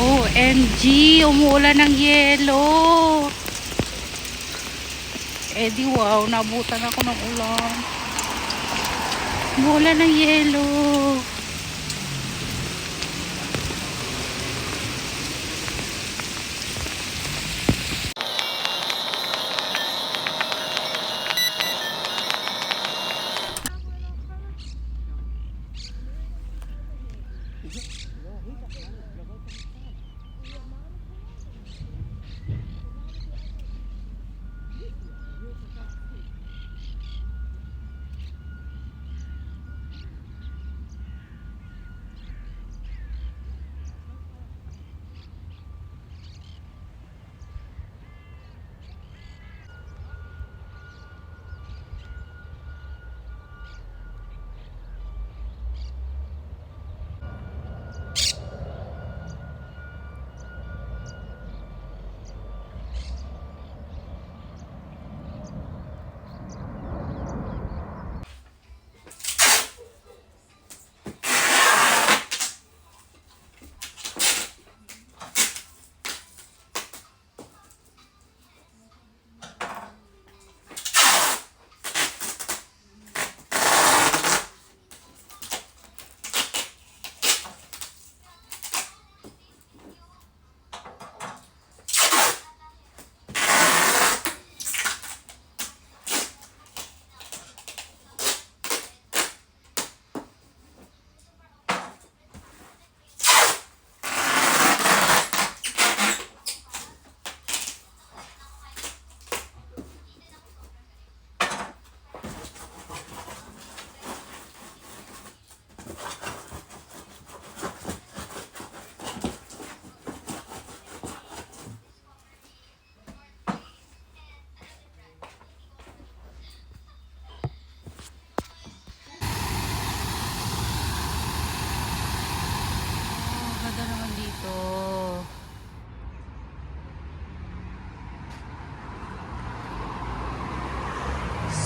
OMG, umuulan ng yelo. Eh di wow, nabutan ako ng ulan. Umuulan ng yelo.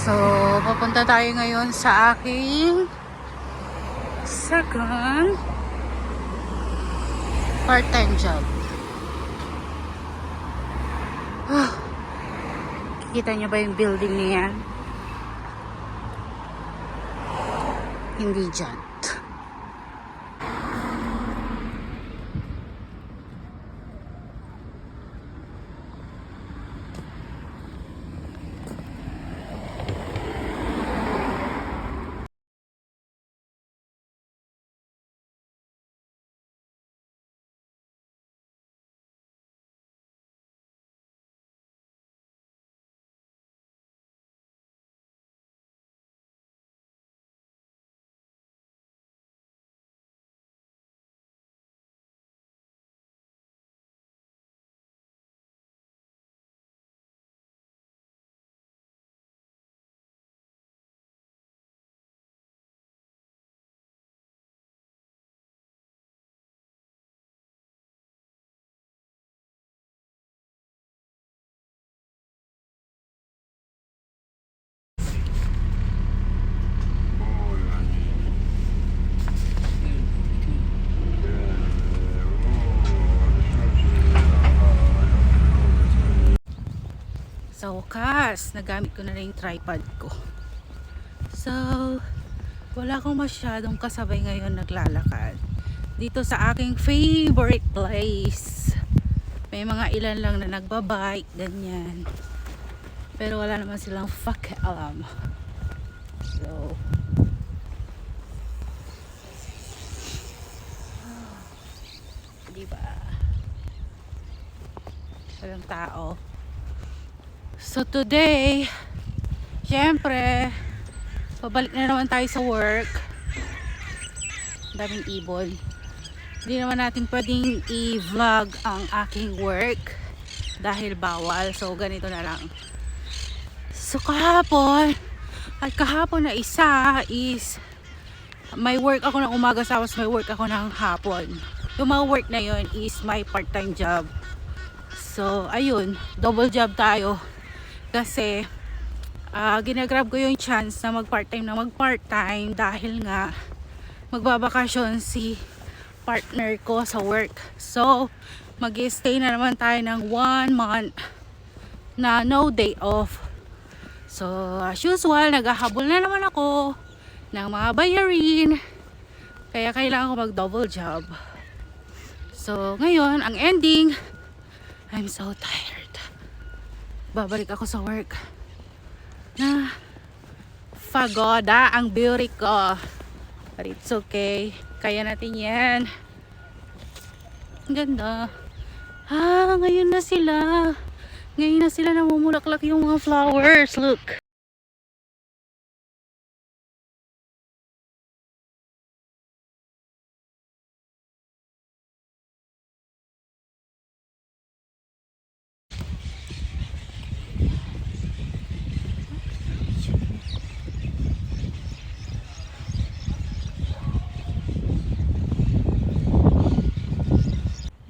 So, papunta tayo ngayon sa aking second part-time job. Ah, Kita niyo ba yung building niyan? Hindi dyan. Sa wakas, nagamit ko na rin yung tripod ko. So, wala akong masyadong kasabay ngayon naglalakad. Dito sa aking favorite place. May mga ilan lang na nagbabike, ganyan. Pero wala naman silang fuck alam. So, diba? Walang tao. So today, syempre, pabalik na naman tayo sa work. Daming ibon. Hindi naman natin pwedeng i-vlog ang aking work dahil bawal. So ganito na lang. So kahapon, at kahapon na isa is may work ako ng umaga tapos may work ako ng hapon. Yung mga work na yon is my part-time job. So ayun, double job tayo kasi ah ginagrab ko yung chance na mag part-time na mag part-time dahil nga magbabakasyon si partner ko sa work. So, mag stay na naman tayo ng one month na no day off. So, as usual, naghahabol na naman ako ng mga bayarin. Kaya kailangan ko mag double job. So, ngayon, ang ending, I'm so tired. Babalik ako sa work. Na, pagoda ang beauty ko. But it's okay. Kaya natin yan. Ganda. Ah, ngayon na sila. Ngayon na sila namumulaklak yung mga flowers. Look.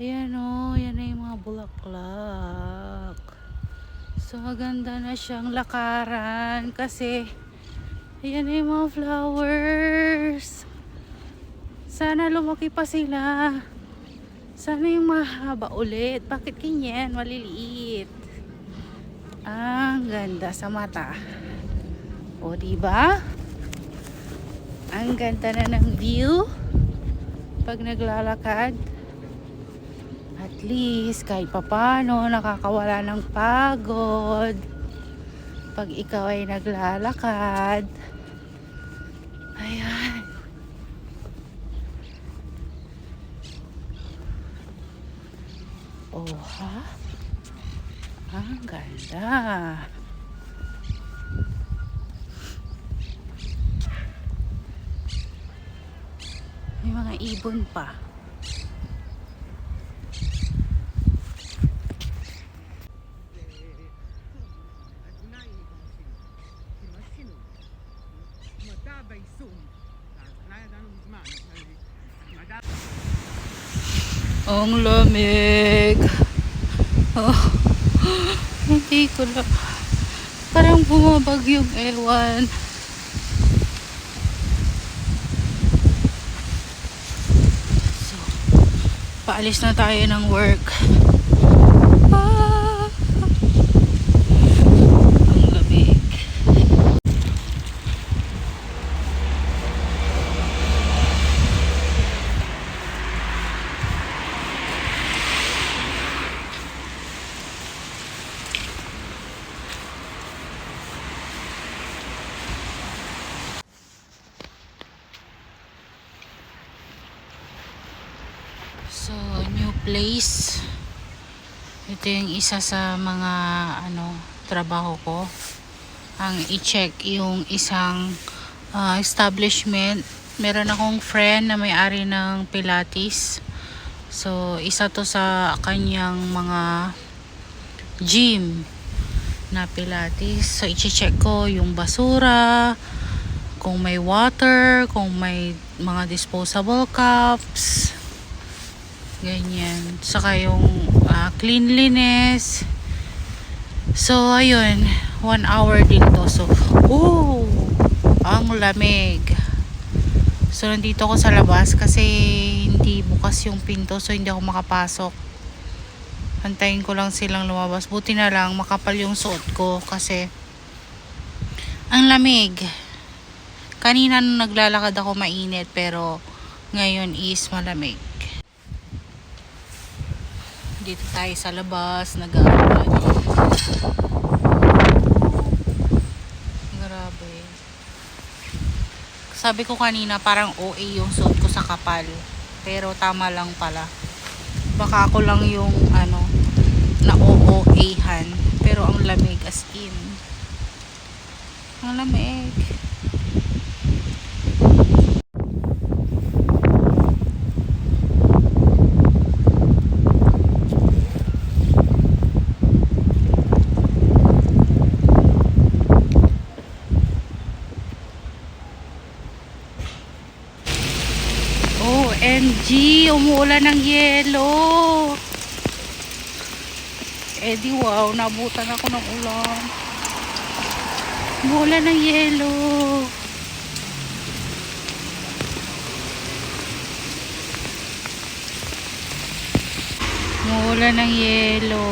Ayan o, yan na yung mga bulaklak. So, maganda na siyang lakaran kasi ayan na yung mga flowers. Sana lumaki pa sila. Sana yung mahaba ulit. Bakit ganyan? Maliliit. Ang ganda sa mata. O, diba? Ang ganda na ng view pag naglalakad. Least, kahit papano, nakakawala ng pagod. Pag ikaw ay naglalakad. Ayan. Oh, ha? Ang ganda. May mga ibon pa. Ang lamig. Oh, hindi ko na. Parang bumabagyong ewan. So, paalis na tayo ng work. Ah, ang lamig. So, new place. Ito yung isa sa mga ano trabaho ko. Ang i-check yung isang ah, establishment. Meron akong friend na may-ari ng Pilates. So, isa to sa kanyang mga gym na Pilates. So, i-check ko yung basura, kung may water, kung may mga disposable cups, Ganyan. Saka yung ah, cleanliness. So, ayun. One hour din to. So, oh! Ang lamig. So, nandito ako sa labas kasi hindi bukas yung pinto. So, hindi ako makapasok. Antayin ko lang silang lumabas. Buti na lang makapal yung suot ko kasi ang lamig. Kanina nung naglalakad ako mainit pero ngayon is malamig dito tayo sa labas nag grabe. Sabi ko kanina parang OA yung suot ko sa kapal. Pero tama lang pala. Baka ako lang yung ano na OOA-han pero ang lamig as in. Ang lamig umuulan ng yelo. Eh di wow, nabutan ako ng ulan. Umuulan ng yelo. Umuulan ng yelo.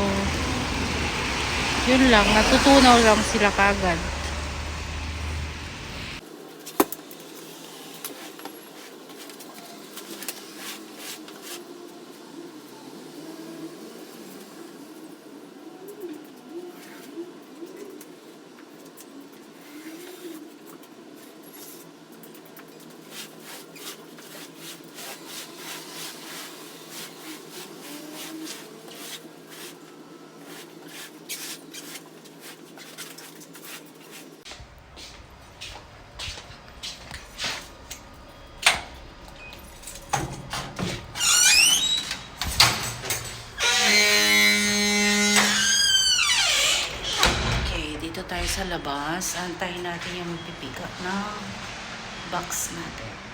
Yun lang, natutunaw lang sila kagad. Labas. Antayin natin yung pipick up ng box natin.